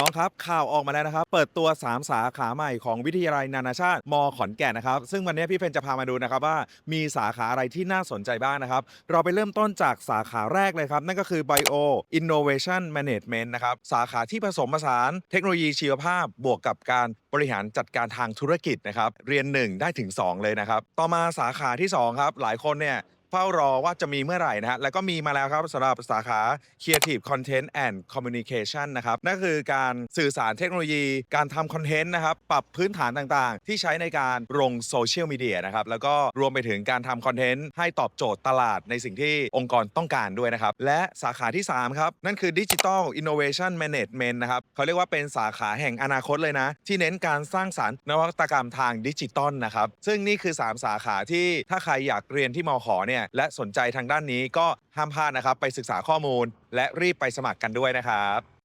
น้องครับข่าวออกมาแล้วนะครับ เปิดตัว 3 สาขาใหม่ของวิทยาลัยนานาชาติมขอนแก่นนะครับ ซึ่งวันนี้พี่เพนจะพามาดูนะครับว่ามีสาขาอะไรที่น่าสนใจบ้างนะครับ เราไปเริ่มต้นจากสาขาแรกเลยครับ นั่นก็คือ Bio Innovation Management นะครับ สาขาที่ผสมผสานเทคโนโลยีชีวภาพบวกกับการบริหารจัดการทางธุรกิจนะครับ เรียน 1 ได้ถึง 2 เลยนะครับ ต่อมาสาขาที่ 2 ครับ หลายคนเนี่ย เฝ้ารอว่าจะมีเมื่อไหร่นะฮะแล้วก็มีมาแล้วครับสำหรับสาขา Creative Content and Communication นะครับนั่นคือการสื่อสารเทคโนโลยี การทำคอนเทนต์นะครับ ปรับพื้นฐานต่างๆ ที่ใช้ในการลงโซเชียลมีเดียนะครับ แล้วก็รวมไปถึงการทำคอนเทนต์ให้ตอบโจทย์ตลาดในสิ่งที่องค์กรต้องการด้วยนะครับ และสาขาที่ 3 ครับ นั่นคือ Digital Innovation Management นะครับเขาเรียกว่าเป็นสาขาแห่งอนาคตเลยนะ ที่เน้นการสร้างสารรค์นวัตกรรมทางดิจิตอลนะครับซึ่งนี่คือ 3 สาขาที่ถ้าใครอยากเรียนที่มอขอเนี่ยเนี่ยและสนใจทางด้านนี้ก็ห้ามพลาดนะครับไปศึกษาข้อมูล และรีบไปสมัครกันด้วยนะครับ